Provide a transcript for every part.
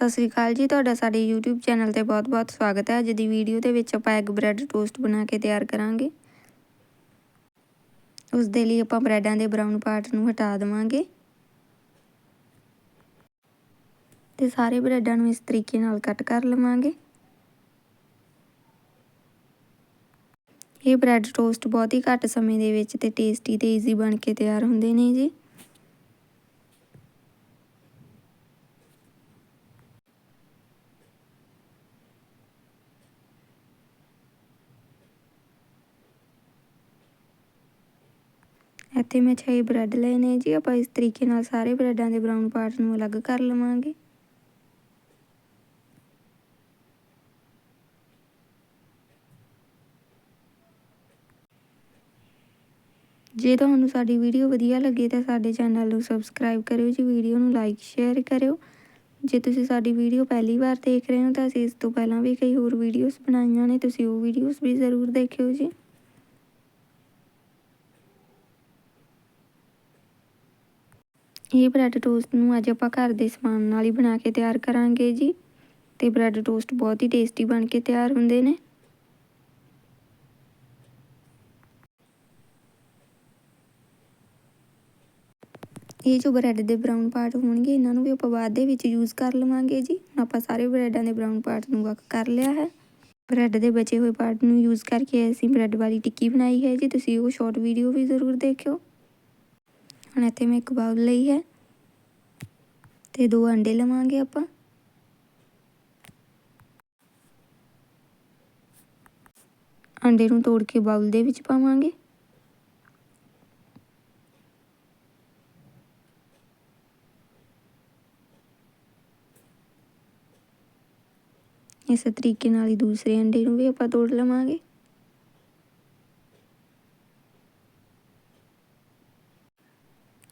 ਸਤਿ ਸ੍ਰੀ ਅਕਾਲ ਜੀ। ਤੁਹਾਡਾ ਸਾਡੇ YouTube ਚੈਨਲ ਤੇ ਬਹੁਤ-ਬਹੁਤ ਸਵਾਗਤ ਹੈ। ਅੱਜ ਦੀ ਵੀਡੀਓ ਦੇ ਵਿੱਚ ਆਪਾਂ ਐਗ ਬ੍ਰੈਡ ਟੋਸਟ ਬਣਾ ਕੇ ਤਿਆਰ ਕਰਾਂਗੇ। ਉਸ ਦੇ ਲਈ ਆਪਾਂ ਬ੍ਰੈਡਾਂ ਦੇ ਬਰਾਊਨ ਪਾਰਟ ਨੂੰ ਹਟਾ ਦੇਵਾਂਗੇ। ਤੇ ਸਾਰੇ ਬ੍ਰੈਡਾਂ ਨੂੰ ਇਸ ਤਰੀਕੇ ਨਾਲ ਕੱਟ ਕਰ ਲਵਾਂਗੇ। ਇਹ ਬ੍ਰੈਡ ਟੋਸਟ ਬਹੁਤ ਹੀ ਘੱਟ ਸਮੇਂ ਦੇ ਵਿੱਚ ਤੇ ਟੇਸਟੀ ਤੇ ਈਜ਼ੀ ਬਣ ਕੇ ਤਿਆਰ ਹੁੰਦੇ ਨੇ ਜੀ। ਇੱਥੇ ਮੈਂ 6 ਬ੍ਰੈਡ ਲਏ ਨੇ ਜੀ, ਆਪਾਂ ਇਸ ਤਰੀਕੇ ਨਾਲ ਸਾਰੇ ਬ੍ਰੈਡਾਂ ਦੇ ਬਰਾਊਨ ਪਾਰਟ ਨੂੰ ਅਲੱਗ ਕਰ ਲਵਾਂਗੇ। ਜੇ ਤੁਹਾਨੂੰ ਸਾਡੀ ਵੀਡੀਓ ਵਧੀਆ ਲੱਗੇ ਤਾਂ ਸਾਡੇ ਚੈਨਲ ਨੂੰ ਸਬਸਕ੍ਰਾਈਬ ਕਰਿਓ ਜੀ, ਵੀਡੀਓ ਨੂੰ ਲਾਈਕ, ਸ਼ੇਅਰ ਕਰਿਓ। ਜੇ ਤੁਸੀਂ ਸਾਡੀ ਵੀਡੀਓ ਪਹਿਲੀ ਵਾਰ ਦੇਖ ਰਹੇ ਹੋ ਤਾਂ ਅਸੀਂ ਇਸ ਤੋਂ ਪਹਿਲਾਂ ਵੀ ਕਈ ਹੋਰ ਵੀਡੀਓਜ਼ ਬਣਾਈਆਂ ਨੇ, ਤੁਸੀਂ ਉਹ ਵੀਡੀਓਜ਼ ਵੀ ਜ਼ਰੂਰ ਦੇਖਿਓ ਜੀ। ਇਹ ਬ੍ਰੈਡ ਟੋਸਟ ਨੂੰ ਅੱਜ ਆਪਾਂ ਘਰ ਦੇ ਸਮਾਨ ਨਾਲ ਹੀ ਬਣਾ ਕੇ ਤਿਆਰ ਕਰਾਂਗੇ ਜੀ। ਤੇ ਬ੍ਰੈਡ ਟੋਸਟ ਬਹੁਤ ਹੀ ਟੇਸਟੀ ਬਣ ਕੇ ਤਿਆਰ ਹੁੰਦੇ ਨੇ। ਇਹ ਜੋ ਬ੍ਰੈਡ ਦੇ ਬਰਾਊਨ ਪਾਰਟ ਹੋਣਗੇ, ਇਹਨਾਂ ਨੂੰ ਵੀ ਆਪਾਂ ਬਾਅਦ ਦੇ ਵਿੱਚ ਯੂਜ਼ ਕਰ ਲਵਾਂਗੇ ਜੀ। ਆਪਾਂ ਸਾਰੇ ਬ੍ਰੈਡਾਂ ਦੇ ਬਰਾਊਨ ਪਾਰਟ ਨੂੰ ਵੱਖ ਕਰ ਲਿਆ ਹੈ। ਬ੍ਰੈਡ ਦੇ ਬਚੇ ਹੋਏ ਪਾਰਟ ਨੂੰ ਯੂਜ਼ ਕਰਕੇ ਅਸੀਂ ਬ੍ਰੈਡ ਵਾਲੀ ਟਿੱਕੀ ਬਣਾਈ ਹੈ ਜੀ। ਤੁਸੀਂ ਉਹ ਸ਼ਾਰਟ ਵੀਡੀਓ ਵੀ ਜ਼ਰੂਰ ਦੇਖਿਓ। ਹੁਣ ਇੱਥੇ ਮੈਂ ਇੱਕ ਬਾਉਲ ਲਈ ਹੈ ਤੇ ਦੋ ਅੰਡੇ ਲਵਾਂਗੇ ਆਪਾਂ। ਅੰਡੇ ਨੂੰ ਤੋੜ ਕੇ ਬਾਉਲ ਦੇ ਵਿੱਚ ਪਾਵਾਂਗੇ। ਇਸ ਤਰੀਕੇ ਨਾਲ ਹੀ ਦੂਸਰੇ ਅੰਡੇ ਨੂੰ ਵੀ ਆਪਾਂ ਤੋੜ ਲਵਾਂਗੇ।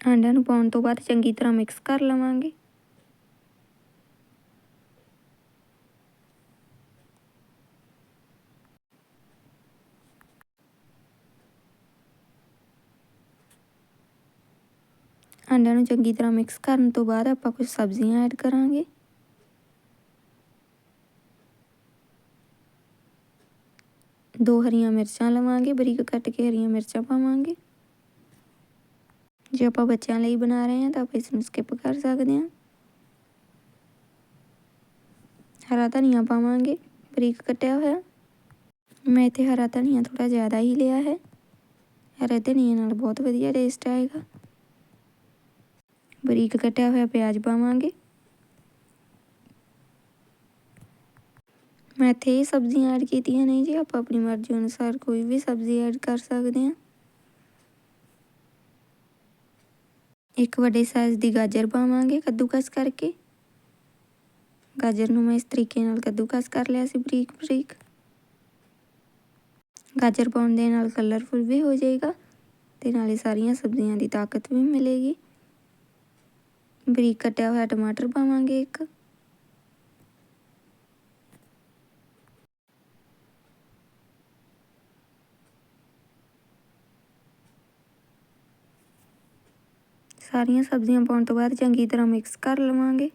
ਆਂਡਿਆਂ ਨੂੰ ਪਾਉਣ ਤੋਂ ਬਾਅਦ ਚੰਗੀ ਤਰ੍ਹਾਂ ਮਿਕਸ ਕਰ ਲਵਾਂਗੇ। ਆਂਡਿਆਂ ਨੂੰ ਚੰਗੀ ਤਰ੍ਹਾਂ ਮਿਕਸ ਕਰਨ ਤੋਂ ਬਾਅਦ ਆਪਾਂ ਕੁਝ ਸਬਜ਼ੀਆਂ ਐਡ ਕਰਾਂਗੇ। ਦੋ ਹਰੀਆਂ ਮਿਰਚਾਂ ਲਵਾਂਗੇ, ਬਰੀਕ ਕੱਟ ਕੇ ਹਰੀਆਂ ਮਿਰਚਾਂ ਪਾਵਾਂਗੇ। ਜੇ ਆਪਾਂ ਬੱਚਿਆਂ ਲਈ ਬਣਾ ਰਹੇ ਹਾਂ ਤਾਂ ਆਪਾਂ ਇਸ ਨੂੰ ਸਕਿਪ ਕਰ ਸਕਦੇ ਹਾਂ। ਹਰਾ ਧਨੀਆ ਪਾਵਾਂਗੇ, ਬਰੀਕ ਕੱਟਿਆ ਹੋਇਆ। ਮੈਂ ਇੱਥੇ ਹਰਾ ਧਨੀਆ ਥੋੜਾ ਜ਼ਿਆਦਾ ਹੀ ਲਿਆ ਹੈ। ਹਰੇ ਧਨੀਏ ਨਾਲ ਬਹੁਤ ਵਧੀਆ ਟੇਸਟ ਆਏਗਾ। ਬਰੀਕ ਕੱਟਿਆ ਹੋਇਆ ਪਿਆਜ਼ ਪਾਵਾਂਗੇ। ਮੈਂ ਇੱਥੇ ਇਹ ਸਬਜ਼ੀਆਂ ਐਡ ਕੀਤੀਆਂ ਨੇ ਜੀ, ਆਪਾਂ ਆਪਣੀ ਮਰਜ਼ੀ ਅਨੁਸਾਰ ਕੋਈ ਵੀ ਸਬਜ਼ੀ ਐਡ ਕਰ ਸਕਦੇ ਹਾਂ। ਇੱਕ ਵੱਡੇ ਸਾਈਜ਼ ਦੀ ਗਾਜਰ ਪਾਵਾਂਗੇ ਕੱਦੂਕਸ ਕਰਕੇ। ਗਾਜਰ ਨੂੰ ਮੈਂ ਇਸ ਤਰੀਕੇ ਨਾਲ ਕੱਦੂਕਸ ਕਰ ਲਿਆ ਸੀ ਬਰੀਕ ਬਰੀਕ। ਗਾਜਰ ਪਾਉਣ ਦੇ ਨਾਲ ਕਲਰਫੁਲ ਵੀ ਹੋ ਜਾਏਗਾ ਤੇ ਨਾਲੇ ਸਾਰੀਆਂ ਸਬਜ਼ੀਆਂ ਦੀ ਤਾਕਤ ਵੀ ਮਿਲੇਗੀ। ਬਰੀਕ ਕੱਟਿਆ ਹੋਇਆ ਟਮਾਟਰ ਪਾਵਾਂਗੇ ਇੱਕ। ਸਾਰੀਆਂ ਸਬਜ਼ੀਆਂ ਪਾਉਣ ਤੋਂ ਬਾਅਦ ਚੰਗੀ ਤਰ੍ਹਾਂ ਮਿਕਸ ਕਰ ਲਵਾਂਗੇ।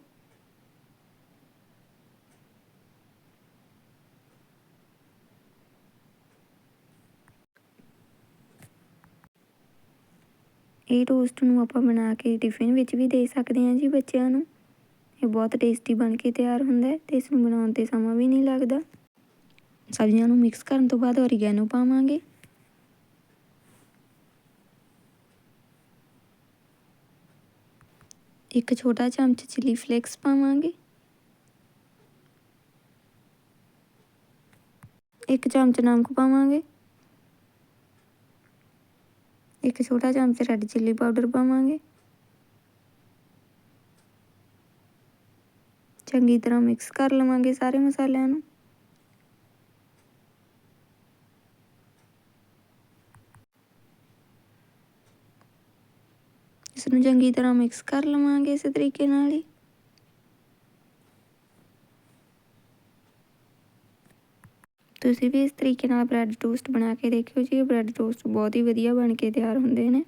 ਇਹ ਟੋਸਟ ਨੂੰ ਆਪਾਂ ਬਣਾ ਕੇ ਟਿਫਿਨ ਵਿੱਚ ਵੀ ਦੇ ਸਕਦੇ ਹਾਂ ਜੀ ਬੱਚਿਆਂ ਨੂੰ। ਇਹ ਬਹੁਤ ਟੇਸਟੀ ਬਣ ਕੇ ਤਿਆਰ ਹੁੰਦਾ ਹੈ ਤੇ ਇਸ ਨੂੰ ਬਣਾਉਣ ਤੇ ਸਮਾਂ ਵੀ ਨਹੀਂ ਲੱਗਦਾ। ਸਬਜ਼ੀਆਂ ਨੂੰ ਮਿਕਸ ਕਰਨ ਤੋਂ ਬਾਅਦ ਔਰੀਗੈਨੋ ਪਾਵਾਂਗੇ। ਇੱਕ ਛੋਟਾ ਚਮਚ ਚਿਲੀ ਫਲੇਕਸ ਪਾਵਾਂਗੇ। ਇੱਕ ਚਮਚ ਨਮਕ ਪਾਵਾਂਗੇ। ਇੱਕ ਛੋਟਾ ਚਮਚ ਰੈੱਡ ਚਿੱਲੀ ਪਾਊਡਰ ਪਾਵਾਂਗੇ। ਚੰਗੀ ਤਰ੍ਹਾਂ ਮਿਕਸ ਕਰ ਲਵਾਂਗੇ ਸਾਰੇ ਮਸਾਲਿਆਂ ਨੂੰ। ਇਸ ਨੂੰ ਚੰਗੀ ਤਰ੍ਹਾਂ ਮਿਕਸ ਕਰ ਲਵਾਂਗੇ ਇਸੇ ਤਰੀਕੇ ਨਾਲ ਹੀ। ਤੁਸੀਂ ਵੀ ਇਸ ਤਰੀਕੇ ਨਾਲ ਬ੍ਰੈਡ ਟੋਸਟ ਬਣਾ ਕੇ ਦੇਖਿਓ ਜੀ, ਇਹ ਬ੍ਰੈਡ ਟੋਸਟ ਬਹੁਤ ਹੀ ਵਧੀਆ ਬਣ ਕੇ ਤਿਆਰ ਹੁੰਦੇ ਨੇ।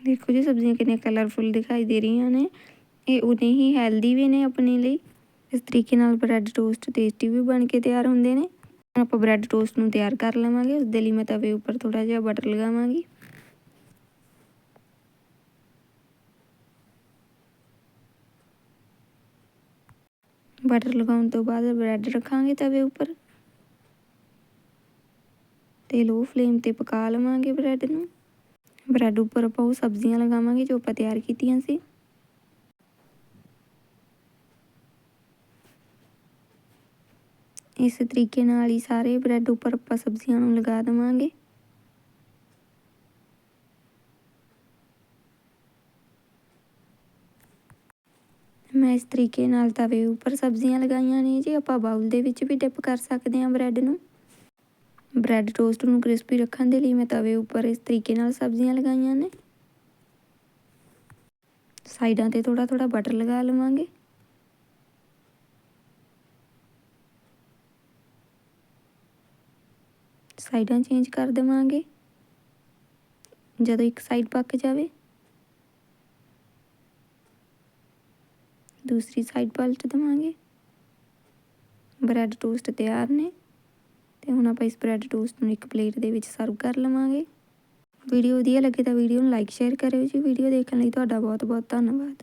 ਦੇਖੋ ਜੀ, ਸਬਜ਼ੀਆਂ ਕਿੰਨੀਆਂ ਕਲਰਫੁਲ ਦਿਖਾਈ ਦੇ ਰਹੀਆਂ ਨੇ। ਇਹ ਉਨੇ ਹੀ ਹੈਲਦੀ ਵੀ ਨੇ ਆਪਣੇ ਲਈ। ਇਸ ਤਰੀਕੇ ਨਾਲ ਬ੍ਰੈਡ ਟੋਸਟ ਟੇਸਟੀ ਵੀ ਬਣ ਕੇ ਤਿਆਰ ਹੁੰਦੇ ਨੇ। ਆਪਾਂ ਬ੍ਰੈਡ ਟੋਸਟ ਨੂੰ ਤਿਆਰ ਕਰ ਲਵਾਂਗੇ। ਉਸ ਦੇ ਲਈ ਮੈਂ ਤਵੇ ਉੱਪਰ ਥੋੜਾ ਜਿਹਾ ਬਟਰ ਲਗਾਵਾਂਗੀ। ਬਟਰ ਲਗਾਉਣ ਤੋਂ ਬਾਅਦ ਬ੍ਰੈਡ ਰੱਖਾਂਗੇ ਤਵੇ ਉੱਪਰ ਤੇ ਲੋ ਫਲੇਮ ਤੇ ਪਕਾ ਲਵਾਂਗੇ ਬ੍ਰੈਡ ਨੂੰ। ਬ੍ਰੈਡ ਉੱਪਰ ਆਪਾਂ ਉਹ ਸਬਜ਼ੀਆਂ ਲਗਾਵਾਂਗੇ ਜੋ ਆਪਾਂ ਤਿਆਰ ਕੀਤੀਆਂ ਸੀ। ਇਸ ਤਰੀਕੇ ਨਾਲ ਹੀ ਸਾਰੇ ਬ੍ਰੈਡ ਉੱਪਰ ਆਪਾਂ ਸਬਜ਼ੀਆਂ ਨੂੰ ਲਗਾ ਦੇਵਾਂਗੇ। ਮੈਂ ਇਸ ਤਰੀਕੇ ਨਾਲ ਤਵੇ ਉੱਪਰ ਸਬਜ਼ੀਆਂ ਲਗਾਈਆਂ ਨੇ ਜੀ। ਆਪਾਂ ਬਾਉਲ ਦੇ ਵਿੱਚ ਵੀ ਡਿਪ ਕਰ ਸਕਦੇ ਹਾਂ ਬ੍ਰੈਡ ਨੂੰ। ਬ੍ਰੈਡ ਟੋਸਟ ਨੂੰ ਕ੍ਰਿਸਪੀ ਰੱਖਣ ਦੇ ਲਈ ਮੈਂ ਤਵੇ ਉੱਪਰ ਇਸ ਤਰੀਕੇ ਨਾਲ ਸਬਜ਼ੀਆਂ ਲਗਾਈਆਂ ਨੇ। ਸਾਈਡਾਂ ਤੇ ਥੋੜਾ ਥੋੜਾ ਬਟਰ ਲਗਾ ਲਵਾਂਗੇ। ਸਾਈਡਾਂ ਚੇਂਜ ਕਰ ਦੇਵਾਂਗੇ। ਜਦੋਂ ਇੱਕ ਸਾਈਡ ਪੱਕ ਜਾਵੇ। ਦੂਸਰੀ ਸਾਈਡ ਪਲਟ ਦੇਵਾਂਗੇ। ਬ੍ਰੈਡ ਟੋਸਟ ਤਿਆਰ ਨੇ। ਤੇ ਹੁਣ ਆਪਾਂ ਇਸ ਬ੍ਰੈਡ ਟੋਸਟ ਨੂੰ ਇੱਕ ਪਲੇਟ ਦੇ ਵਿੱਚ ਸਰਵ ਕਰ ਲਵਾਂਗੇ। ਵੀਡੀਓ ਵਧੀਆ ਲੱਗੇ ਤਾਂ ਵੀਡੀਓ ਨੂੰ ਲਾਈਕ ਸ਼ੇਅਰ ਕਰਿਓ ਜੀ। ਵੀਡੀਓ ਦੇਖਣ ਲਈ ਤੁਹਾਡਾ ਬਹੁਤ ਬਹੁਤ ਧੰਨਵਾਦ।